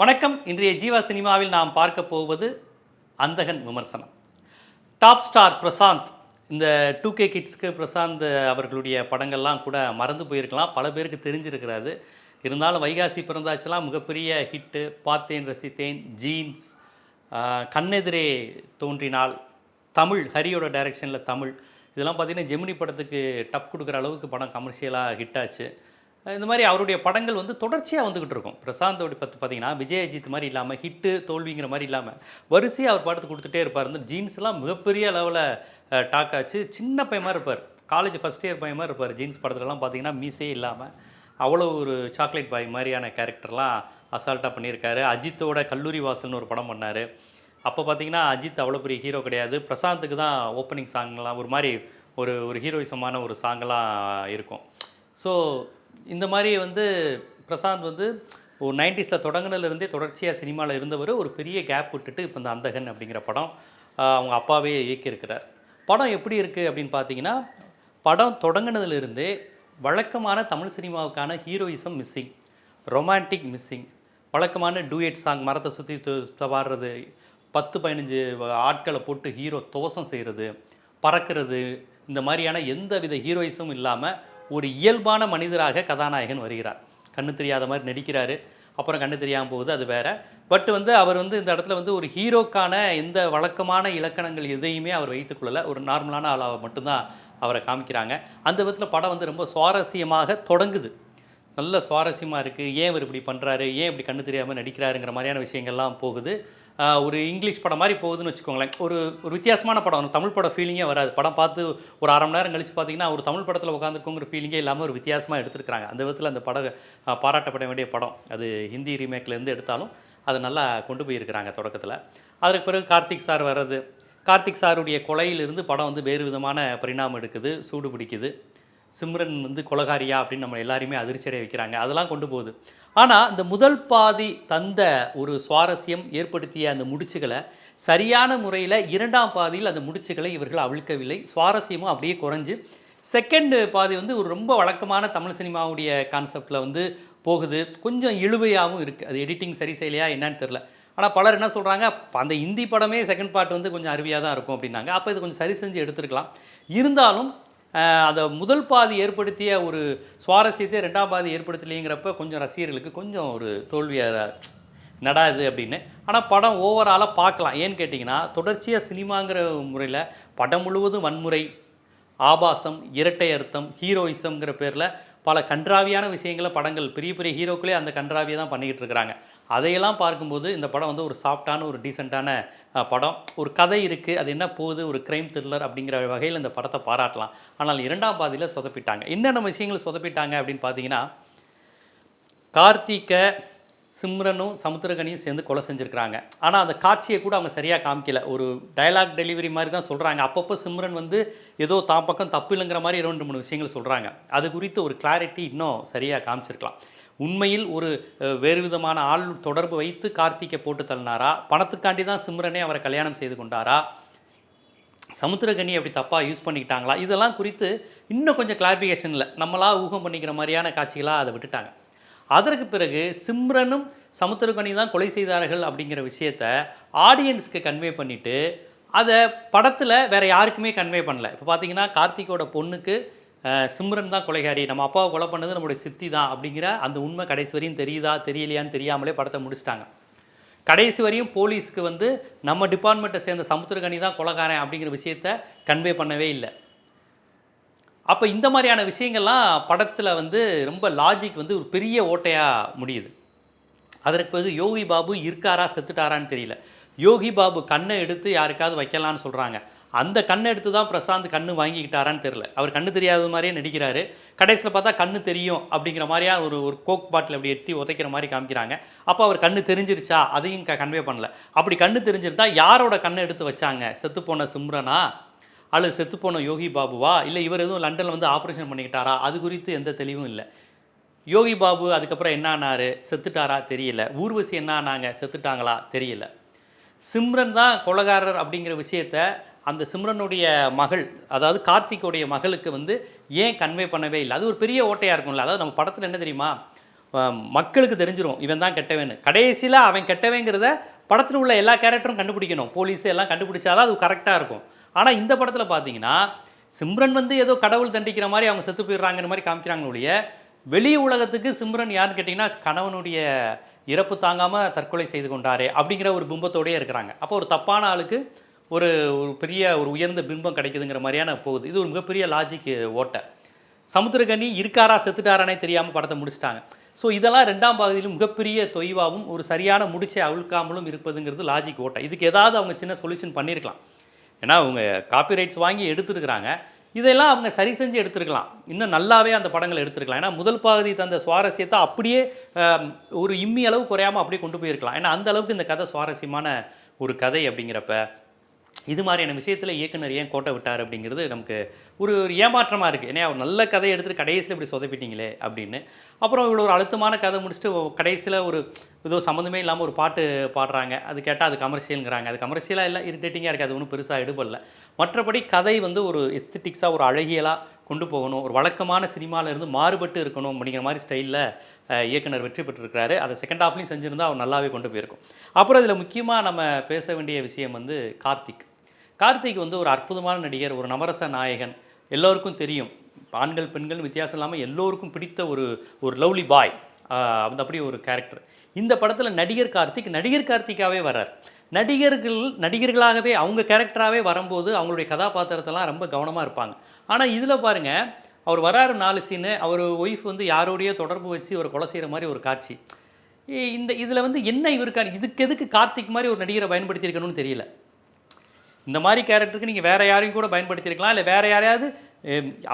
வணக்கம். இன்றைய ஜீவா சினிமாவில் நாம் பார்க்க போவது அந்தகன் விமர்சனம். டாப் ஸ்டார் பிரசாந்த் இந்த டூ கே கிட்ஸ்க்கு பிரசாந்த் அவர்களுடைய படங்கள்லாம் கூட மறந்து போயிருக்கலாம். பல பேருக்கு தெரிஞ்சிருக்கிறாரு இருந்தாலும் வைகாசி பிறந்தாச்செல்லாம் மிகப்பெரிய ஹிட்டு பார்த்தேன் ரசித்தேன் ஜீன்ஸ் கண்ணெதிரே தோன்றினால் தமிழ் ஹரியோட டைரக்ஷனில் தமிழ். இதெல்லாம் பார்த்தீங்கன்னா ஜெமினி படத்துக்கு டப் கொடுக்குற அளவுக்கு படம் கமர்ஷியலாக ஹிட் ஆச்சு. இந்த மாதிரி அவருடைய படங்கள் வந்து தொடர்ச்சியாக வந்துக்கிட்டு இருக்கும். பிரசாந்தோட பற்றி பார்த்தீங்கன்னா விஜய் அஜித் மாதிரி இல்லாமல் ஹிட்டு தோல்விங்கிற மாதிரி இல்லாமல் வரிசையாக அவர் படத்தை கொடுத்துட்டே இருப்பார். இந்த ஜீன்ஸ்லாம் மிகப்பெரிய லெவலில் டாக் ஆச்சு. சின்ன பையன் மாதிரி இருப்பார். காலேஜ் ஃபஸ்ட் இயர் பையன் மாதிரி இருப்பார். ஜீன்ஸ் படத்துலலாம் பார்த்தீங்கன்னா மீசே இல்லாமல் அவ்வளோ ஒரு சாக்லேட் பாய் மாதிரியான கேரக்டர்லாம் அசால்ட்டாக பண்ணியிருக்காரு. அஜித்தோட கல்லூரி வாசல்னு ஒரு படம் பண்ணார். அப்போ பார்த்தீங்கன்னா அஜித் அவ்வளோ பெரிய ஹீரோ கிடையாது. பிரசாந்துக்கு தான் ஓப்பனிங் சாங்லாம் ஒரு மாதிரி ஒரு ஒரு ஹீரோயிசமான ஒரு சாங்கெல்லாம் இருக்கும். ஸோ இந்த மாதிரி வந்து பிரசாந்த் வந்து ஒரு நைன்டிஸில் தொடங்கினதுலேருந்தே தொடர்ச்சியாக சினிமாவில் இருந்தவர் ஒரு பெரிய கேப் விட்டுட்டு இப்போ இந்த அந்தகன் அப்படிங்கிற படம் அவங்க அப்பாவே இயக்கியிருக்கிறார். படம் எப்படி இருக்குது அப்படின்னு பார்த்தீங்கன்னா படம் தொடங்கினதுலேருந்தே வழக்கமான தமிழ் சினிமாவுக்கான ஹீரோயிசம் மிஸ்ஸிங் ரொமான்டிக் மிஸ்ஸிங் வழக்கமான டூயட் சாங் மரத்தை சுற்றி பாடுறது பத்து பதினஞ்சு ஆட்களை போட்டு ஹீரோ தோசம் செய்கிறது பறக்கிறது இந்த மாதிரியான எந்த வித ஹீரோயிஸும் இல்லாமல் ஒரு இயல்பான மனிதராக கதாநாயகன் வருகிறார். கண்ணு தெரியாத மாதிரி நடிக்கிறாரு. அப்புறம் கண்ணு தெரியாமல் போகுது அது வேற. பட் வந்து அவர் வந்து இந்த இடத்துல வந்து ஒரு ஹீரோக்கான எந்த வழக்கமான இலக்கணங்கள் எதையுமே அவர் வைத்துக்கொள்ளலை ஒரு நார்மலான ஆளாக மட்டும்தான் அவரை காமிக்கிறாங்க. அந்த விதத்தில் படம் வந்து ரொம்ப சுவாரஸ்யமாக தொடங்குது. நல்ல சுவாரஸ்யமாக இருக்குது ஏன் இவர் இப்படி பண்ணுறாரு ஏன் இப்படி கண்ணு தெரியாமல் நடிக்கிறாருங்கிற மாதிரியான விஷயங்கள்லாம் போகுது. ஒரு இங்கிலீஷ் படம் மாதிரி போகுதுன்னு வச்சுக்கோங்களேன். ஒரு ஒரு வித்தியாசமான படம். ஒரு தமிழ் படம் ஃபீலிங்கே வராது. படம் பார்த்து ஒரு அரை மணி நேரம் கழிச்சு பார்த்தீங்கன்னா ஒரு தமிழ் படத்தில் உட்காந்துருக்கோங்கிற ஃபீலிங்கே இல்லாமல் ஒரு வித்தியாசமாக எடுத்துருக்காங்க அந்த விதத்தில் அந்த படம் பாராட்டப்பட வேண்டிய படம். அது ஹிந்தி ரீமேக்லேருந்து எடுத்தாலும் அதை நல்லா கொண்டு போயிருக்கிறாங்க தொடக்கத்தில். அதற்கு பிறகு கார்த்திக் சார் வர்றது. கார்த்திக் சாருடைய கொலையிலிருந்து படம் வந்து வேறு விதமான பரிணாமம் எடுக்குது சூடு பிடிக்குது. சிம்ரன் வந்து கொலகாரியா அப்படின்னு நம்ம எல்லாரையுமே அதிர்ச்சியடைய வைக்கிறாங்க. அதெல்லாம் கொண்டு போகுது. ஆனால் இந்த முதல் பாதி தந்த ஒரு சுவாரஸ்யம் ஏற்படுத்திய அந்த முடிச்சுகளை சரியான முறையில் இரண்டாம் பாதியில் அந்த முடிச்சுகளை இவர்கள் அவிழ்க்கவில்லை. சுவாரஸ்யமும் அப்படியே குறைஞ்சு செகண்ட் பாதி வந்து ஒரு ரொம்ப வழக்கமான தமிழ் சினிமாவுடைய கான்செப்டில் வந்து போகுது. கொஞ்சம் இழுவையாகவும் இருக்குது அது எடிட்டிங் சரி செய்யலையா என்னன்னு தெரில ஆனால் பலர் என்ன சொல்கிறாங்க அந்த ஹிந்தி படமே செகண்ட் பார்ட் வந்து கொஞ்சம் அருவியாக தான் இருக்கும் அப்படின்னாங்க. அப்போ இது கொஞ்சம் சரி செஞ்சு எடுத்துருக்கலாம். இருந்தாலும் அதை முதல் பாதி ஏற்படுத்திய ஒரு சுவாரஸ்யத்தை ரெண்டாம் பாதி ஏற்படுத்தலைங்கிறப்ப கொஞ்சம் ரசிகர்களுக்கு கொஞ்சம் ஒரு தோல்வியாக நடா இது அப்படின்னு. ஆனால் படம் ஓவராலாக பார்க்கலாம். ஏன்னு கேட்டிங்கன்னா தொடர்ச்சியாக சினிமாங்கிற முறையில் படம் முழுவதும் வன்முறை ஆபாசம் இரட்டை அர்த்தம் ஹீரோயிசம்ங்கிற பேரில் பல கன்றாவியான விஷயங்களை படங்கள் பெரிய பெரிய ஹீரோக்களே அந்த கன்றாவியை தான் பண்ணிக்கிட்டு இருக்கிறாங்க. அதையெல்லாம் பார்க்கும்போது இந்த படம் வந்து ஒரு சாஃப்டான ஒரு டீசெண்டான படம். ஒரு கதை இருக்குது அது என்ன போகுது ஒரு க்ரைம் த்ரில்லர் அப்படிங்கிற வகையில் இந்த படத்தை பாராட்டலாம். ஆனால் இரண்டாம் பாதியில் சொதப்பிட்டாங்க. என்னென்ன விஷயங்கள் சொதப்பிட்டாங்க அப்படின்னு பார்த்தீங்கன்னா கார்த்திகை சிம்ரனும் சமுத்திரகனியும் சேர்ந்து கொலை செஞ்சுருக்கிறாங்க. ஆனால் அந்த காட்சியை கூட அவங்க சரியாக காமிக்கல. ஒரு டயலாக் டெலிவரி மாதிரி தான் சொல்கிறாங்க அப்பப்போ சிம்ரன் வந்து ஏதோ தான் பக்கம் தப்பு இல்லைங்கிற மாதிரி ரெண்டு மூணு விஷயங்கள் சொல்கிறாங்க அது குறித்து ஒரு கிளாரிட்டி இன்னும் சரியாக காமிச்சிருக்கலாம். உண்மையில் ஒரு வேறு விதமான ஆள் தொடர்பு வைத்து கார்த்திகை போட்டு தள்ளினாரா? பணத்துக்காண்டி தான் சிம்ரனே அவரை கல்யாணம் செய்து கொண்டாரா? சமுத்திரகனி அப்படி தப்பாக யூஸ் பண்ணிக்கிட்டாங்களா? இதெல்லாம் குறித்து இன்னும் கொஞ்சம் கிளாரிஃபிகேஷனில் நம்மளாக ஊகம் பண்ணிக்கிற மாதிரியான காட்சிகளாக அதை விட்டுட்டாங்க. அதற்கு பிறகு சிம்ரனும் சமுத்திரகனி தான் கொலை செய்தார்கள் அப்படிங்கிற விஷயத்த ஆடியன்ஸுக்கு கன்வே பண்ணிவிட்டு அதை படத்தில் வேறு யாருக்குமே கன்வே பண்ணல. இப்போ பார்த்தீங்கன்னா கார்த்திகோட பொண்ணுக்கு சிம்ரன் தான் கொலைகாரி. நம்ம அப்பாவை கொலை பண்ணது நம்மளுடைய சித்தி தான் அப்படிங்கிற அந்த உண்மை கடைசி வரையும் தெரியுதா தெரியலையான்னு தெரியாமலே படத்தை முடிச்சிட்டாங்க. கடைசி வரையும் போலீஸ்க்கு வந்து நம்ம டிபார்ட்மெண்ட்டை சேர்ந்த சமுத்திரகனி தான் கொலகாரன் அப்படிங்கிற விஷயத்த கன்வே பண்ணவே இல்லை. அப்போ இந்த மாதிரியான விஷயங்கள்லாம் படத்தில் வந்து ரொம்ப லாஜிக் வந்து ஒரு பெரிய ஓட்டையாக முடியுது. அதற்கு பிறகு யோகி பாபு இருக்காரா செத்துட்டாரான்னு தெரியல. யோகி பாபு கண்ணை எடுத்து யாருக்காவது வைக்கலான்னு சொல்கிறாங்க அந்த கண்ணை எடுத்து தான் பிரசாந்த் கண்ணு வாங்கிக்கிட்டாரான்னு தெரில அவர் கண்ணு தெரியாத மாதிரியே நடிக்கிறாரு. கடைசியில் பார்த்தா கண்ணு தெரியும் அப்படிங்கிற மாதிரியா ஒரு ஒரு கோக் பாட்டில் அப்படி எட்டி உதைக்கிற மாதிரி காமிக்கிறாங்க. அப்போ அவர் கண்ணு தெரிஞ்சிருச்சா? அதையும் கன்வே பண்ணல. அப்படி கண்ணு தெரிஞ்சிருந்தா யாரோட கண்ணை எடுத்து வச்சாங்க? செத்துப்போன சிம்ரனா? அல்லது செத்துப்போன யோகி பாபுவா? இல்லை இவர் எதுவும் லண்டனில் வந்து ஆப்ரேஷன் பண்ணிக்கிட்டாரா? அது குறித்து எந்த தெளிவும் இல்லை. யோகி பாபு அதுக்கப்புறம் என்ன ஆனாரு? செத்துட்டாரா? தெரியல. ஊர்வசி என்ன ஆனாங்க? செத்துட்டாங்களா? தெரியல. சிம்ரன் தான் கொலகாரர் அப்படிங்கிற விஷயத்த அந்த சிம்ரனுடைய மகள் அதாவது கார்த்திக்குடைய மகளுக்கு வந்து ஏன் கன்வே பண்ணவே இல்லை? அது ஒரு பெரிய ஓட்டையாக இருக்கும்ல. அதாவது நம்ம படத்தில் என்ன தெரியுமா? மக்களுக்கு தெரிஞ்சிடும் இவன் தான் கெட்டவேன்னு. கடைசியில் அவன் கெட்டவங்கிறத படத்தில் உள்ள எல்லா கேரக்டரும் கண்டுபிடிக்கணும். போலீஸ் எல்லாம் கண்டுபிடிச்சாதான் அது கரெக்டாக இருக்கும். ஆனால் இந்த படத்தில் பார்த்தீங்கன்னா சிம்ரன் வந்து ஏதோ கடவுள் தண்டிக்கிற மாதிரி அவங்க செத்து போயிடுறாங்கிற மாதிரி காமிக்கிறாங்க ஒழிய வெளி உலகத்துக்கு சிம்ரன் யாருன்னு கேட்டிங்கன்னா கணவனுடைய இறப்பு தாங்காமல் தற்கொலை செய்து கொண்டாரே அப்படிங்கிற ஒரு பிம்பத்தோடயே இருக்கிறாங்க. அப்போ ஒரு தப்பான ஆளுக்கு ஒரு ஒரு பெரிய ஒரு உயர்ந்த பிம்பம் கிடைக்குதுங்கிற மாதிரியான போகுது. இது ஒரு மிகப்பெரிய லாஜிக் ஓட்டை. சமுத்திரகனி இருக்காரா செத்துட்டாரானே தெரியாமல் படத்தை முடிச்சிட்டாங்க. ஸோ இதெல்லாம் ரெண்டாம் பகுதியிலும் மிகப்பெரிய தொய்வாகவும் ஒரு சரியான முடிச்சை அவிழ்க்காமலும் இருப்பதுங்கிறது லாஜிக் ஓட்டை. இதுக்கு ஏதாவது அவங்க சின்ன சொல்யூஷன் பண்ணியிருக்கலாம் ஏன்னா அவங்க காப்பிரைட்ஸ் வாங்கி எடுத்துருக்குறாங்க. இதெல்லாம் அவங்க சரி செஞ்சு எடுத்துருக்கலாம். இன்னும் நல்லாவே அந்த படங்களை எடுத்திருக்கலாம். ஏன்னா முதல் பகுதி தந்த சுவாரஸ்யத்தை அப்படியே ஒரு இம்மி அளவு குறையாமல் அப்படியே கொண்டு போயிருக்கலாம். ஏன்னா அந்த அளவுக்கு இந்த கதை சுவாரஸ்யமான ஒரு கதை அப்படிங்கிறப்ப இது மாதிரியான விஷயத்தில் இயக்குனர் ஏன் கோட்டை விட்டார் அப்படிங்கிறது நமக்கு ஒரு ஒரு ஏமாற்றமாக இருக்குது ஏன்னா அவர் நல்ல கதையை எடுத்துகிட்டு கடைசியில் இப்படி சொதப்பிட்டீங்களே அப்படின்னு. அப்புறம் இவ்வளோ ஒரு அழுத்தமான கதை முடிச்சுட்டு கடைசியில் ஒரு ஏதோ சம்மந்தமே இல்லாமல் ஒரு பாட்டு பாடுறாங்க. அது கேட்டால் அது கமர்ஷியலுங்கிறாங்க அது கமர்ஷியலாக இல்லை இரிட்டேட்டிங்காக இருக்குது அது ஒன்றும் பெருசாக எடுபடல. மற்றபடி கதை வந்து ஒரு எஸ்தட்டிக்ஸாக ஒரு அழகியலாக கொண்டு போகணும். ஒரு வழக்கமான சினிமாவிலேருந்து இருந்து மாறுபட்டு இருக்கணும் அப்படிங்கிற மாதிரி ஸ்டைலில் இயக்குனர் வெற்றி பெற்றிருக்கிறாரு. அதை செகண்ட் ஹாஃப்லையும் செஞ்சுருந்தால் அவர் நல்லாவே கொண்டு போயிருக்கும். அப்புறம் இதில் முக்கியமாக நம்ம பேச வேண்டிய விஷயம் வந்து கார்த்திக். கார்த்திக் வந்து ஒரு அற்புதமான நடிகர் ஒரு நவரச நாயகன். எல்லோருக்கும் தெரியும். ஆண்கள் பெண்கள் வித்தியாசம் இல்லாமல் எல்லோருக்கும் பிடித்த ஒரு ஒரு லவ்லி பாய். அந்த அப்படி ஒரு கேரக்டர் இந்த படத்தில் நடிகர் கார்த்திக் நடிகர் கார்த்திக்காகவே வர்றார். நடிகர்கள் நடிகர்களாகவே அவங்க கேரக்டராகவே வரும்போது அவங்களுடைய கதாபாத்திரத்தெல்லாம் ரொம்ப கவனமாக இருப்பாங்க. ஆனால் இதில் பாருங்கள் அவர் வராரு நாலு சீனு அவர் ஒய்ஃப் வந்து யாரோடையோ தொடர்பு வச்சு ஒரு கொலை செய்கிற மாதிரி ஒரு காட்சி. இந்த இதில் வந்து என்ன இவருக்கான இதுக்கு எதுக்கு கார்த்திக் மாதிரி ஒரு நடிகரை பயன்படுத்தியிருக்கணும்னு தெரியல. இந்த மாதிரி கேரக்டருக்கு நீங்கள் வேறு யாரையும் கூட பயன்படுத்தியிருக்கலாம் இல்லை வேறு யாரையாவது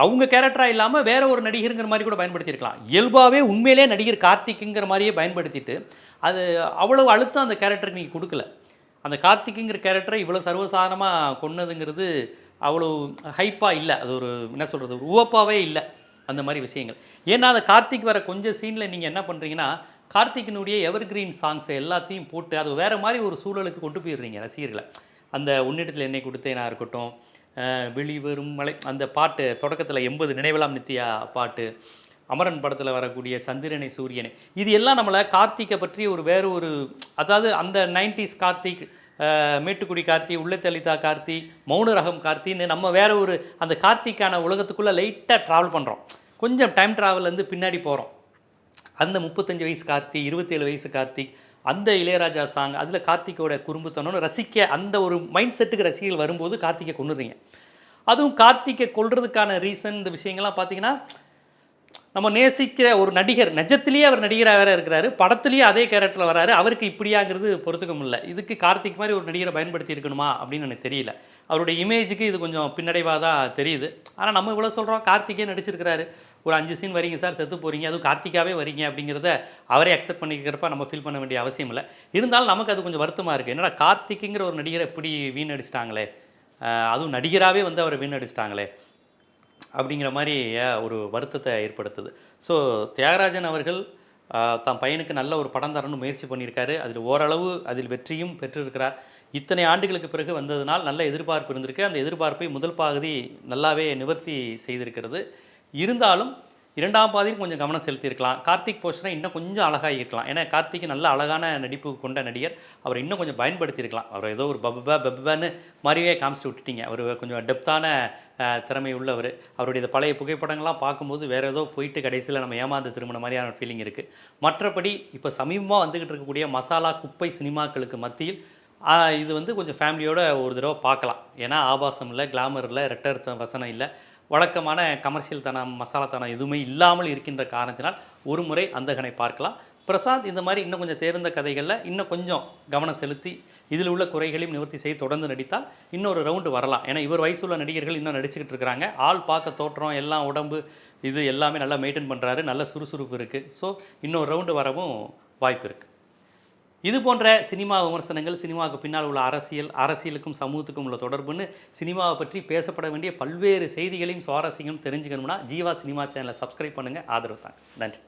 அவங்க கேரக்டராக இல்லாமல் வேற ஒரு நடிகருங்கிற மாதிரி கூட பயன்படுத்தியிருக்கலாம். இயல்பாகவே உண்மையிலே நடிகர் கார்த்திக்குங்கிற மாதிரியே பயன்படுத்திட்டு அது அவ்வளவு அழுத்தம் அந்த கேரக்டருக்கு நீங்கள் கொடுக்கல. அந்த கார்த்திக்குங்கிற கேரக்டரை இவ்வளோ சர்வசாதாரணமாக கொன்னதுங்கிறது அவ்வளோ ஹைப்பாக இல்லை. அது ஒரு என்ன சொல்கிறது ஒரு உவப்பாகவே இல்லை அந்த மாதிரி விஷயங்கள். ஏன்னா அந்த கார்த்திக் வர கொஞ்சம் சீனில் நீங்கள் என்ன பண்ணுறீங்கன்னா கார்த்திக்கினுடைய எவர்கிரீன் சாங்ஸ் எல்லாத்தையும் போட்டு அது வேறு மாதிரி ஒரு சூழலுக்கு கொண்டு போயிடுறீங்க ரசிகர்களை. அந்த உன்னிடத்தில் என்னை கொடுத்தேனா இருக்கட்டும். அஹ் வெளிவரும் மலை அந்த பாட்டு தொடக்கத்தில் எண்பது நினைவலாம் நித்யா பாட்டு. அமரன் படத்தில் வரக்கூடிய சந்திரனை சூரியனை. இது எல்லாம் நம்மளை கார்த்திகை பற்றி ஒரு வேறு ஒரு அதாவது அந்த நைன்டிஸ் கார்த்திக் மேட்டுக்குடி கார்த்தி உள்ளத்தலிதா கார்த்தி மௌன ரகம் கார்த்தின்னு நம்ம வேற ஒரு அந்த கார்த்திக்கான உலகத்துக்குள்ளே லைட்டாக ட்ராவல் பண்ணுறோம் கொஞ்சம் டைம் ட்ராவல்லேருந்து பின்னாடி போகிறோம் அந்த முப்பத்தஞ்சு வயசு கார்த்தி இருபத்தேழு வயசு கார்த்திக் அந்த இளையராஜா சாங் அதில் கார்த்திகோட குறும்புத்தனம்னு ரசிக்க அந்த ஒரு மைண்ட் செட்டுக்கு ரசிகர்கள் வரும்போது கார்த்திகை கொண்டுறீங்க அதுவும் கார்த்திகை கொல்றதுக்கான ரீசன் இந்த விஷயங்கள்லாம் பார்த்தீங்கன்னா நம்ம நேசிக்கிற ஒரு நடிகர் நிஜத்திலேயே அவர் நடிகராக வேற இருக்கிறாரு. படத்துலேயே அதே கேரக்டரில் வராரு. அவருக்கு இப்படியாங்கிறது பொறுத்துக்க முடியல. இதுக்கு கார்த்திக் மாதிரி ஒரு நடிகரை பயன்படுத்தி இருக்கணுமா அப்படின்னு எனக்கு தெரியல. அவருடைய இமேஜுக்கு இது கொஞ்சம் பின்னடைவாக தான் தெரியுது. ஆனால் நம்ம இவ்வளோ சொல்கிறோம் கார்த்திகே நடிச்சிருக்கிறாரு. ஒரு அஞ்சு சீன் வரீங்க சார் செத்து போகிறீங்க அதுவும் கார்த்திகாவே வரீங்க அப்படிங்கிறத அவரே அக்செப்ட் பண்ணிக்கிறப்ப நம்ம ஃபீல் பண்ண வேண்டிய அவசியம் இல்லை. இருந்தாலும் நமக்கு அது கொஞ்சம் வருத்தமாக இருக்குது என்னடா கார்த்திக்குங்கிற ஒரு நடிகரை இப்படி வீணடிச்சிட்டாங்களே? அதுவும் நடிகராகவே வந்து அவரை வீணடிச்சிட்டாங்களே? அப்படிங்கிற மாதிரி ஒரு வருத்தத்தை ஏற்படுத்துது. ஸோ தியாகராஜன் அவர்கள் தம் தன் பையனுக்கு நல்ல ஒரு படம் தரணும்னு முயற்சி பண்ணியிருக்காரு. அதில் ஓரளவு அதில் வெற்றியும் பெற்றிருக்கிறார். இத்தனை ஆண்டுகளுக்கு பிறகு வந்ததுனால் நல்ல எதிர்பார்ப்பு இருந்திருக்கு. அந்த எதிர்பார்ப்பை முதல் பகுதி நல்லாவே நிவர்த்தி செய்திருக்கிறது. இருந்தாலும் இரண்டாம் பாதியில் கொஞ்சம் கவனம் செலுத்தியிருக்கலாம். கார்த்திக் போஷனை இன்னும் கொஞ்சம் அழகாக இருக்கலாம். ஏன்னா கார்த்திக் நல்ல அழகான நடிப்பு கொண்ட நடிகர். அவர் இன்னும் கொஞ்சம் பயன்படுத்தியிருக்கலாம். அவர் ஏதோ ஒரு பப்பா பப்பான்னு மாதிரியே காமிச்சு விட்டுட்டீங்க. அவர் கொஞ்சம் டெப்த்தான திறமை உள்ளவர். அவருடைய பழைய புகைப்படங்கள்லாம் பார்க்கும்போது வேறு ஏதோ போயிட்டு கடைசியில் நம்ம ஏமாந்து திரும்பின மாதிரியான ஃபீலிங் இருக்குது மற்றபடி இப்போ சமீபமாக வந்துக்கிட்டு இருக்கக்கூடிய மசாலா குப்பை சினிமாக்களுக்கு மத்தியில் இது வந்து கொஞ்சம் ஃபேமிலியோட ஒரு தடவை பார்க்கலாம். ஏன்னா ஆபாசம் இல்லை கிளாமர் இல்லை ரெட்டர்த்த வசனம் இல்லை. வழக்கமான கமர்ஷியல் தனம் மசாலா தனம் எதுவுமே இல்லாமல் இருக்கின்ற காரணத்தினால் ஒரு முறை அந்தகனை பார்க்கலாம். பிரசாத் இந்த மாதிரி இன்னும் கொஞ்சம் தேர்ந்த கதைகளில் இன்னும் கொஞ்சம் கவனம் செலுத்தி இதில் உள்ள குறைகளையும் நிவர்த்தி செய்து தொடர்ந்து நடித்தால் இன்னொரு ரவுண்டு வரலாம். ஏன்னா இவர் வயசுள்ள நடிகர்கள் இன்னும் நடிச்சுக்கிட்டு இருக்கிறாங்க. ஆள் பார்க்க தோற்றம் எல்லாம் உடம்பு இது எல்லாமே நல்லா மெயின்டைன் பண்ணுறாரு நல்ல சுறுசுறுப்பு இருக்குது ஸோ இன்னொரு ரவுண்டு வரவும் வாய்ப்பு இருக்குது இது போன்ற சினிமா விமர்சனங்கள் சினிமாவுக்கு பின்னால் உள்ள அரசியல் அரசியலுக்கும் சமூகத்துக்கும் உள்ள தொடர்புன்னு சினிமாவை பற்றி பேசப்பட வேண்டிய பல்வேறு செய்திகளையும் சுவாரஸ்யங்களும் தெரிஞ்சுக்கணும்னா ஜீவா சினிமா சேனலை சப்ஸ்கிரைப் பண்ணுங்கள் ஆதரவு தாங்க. நன்றி.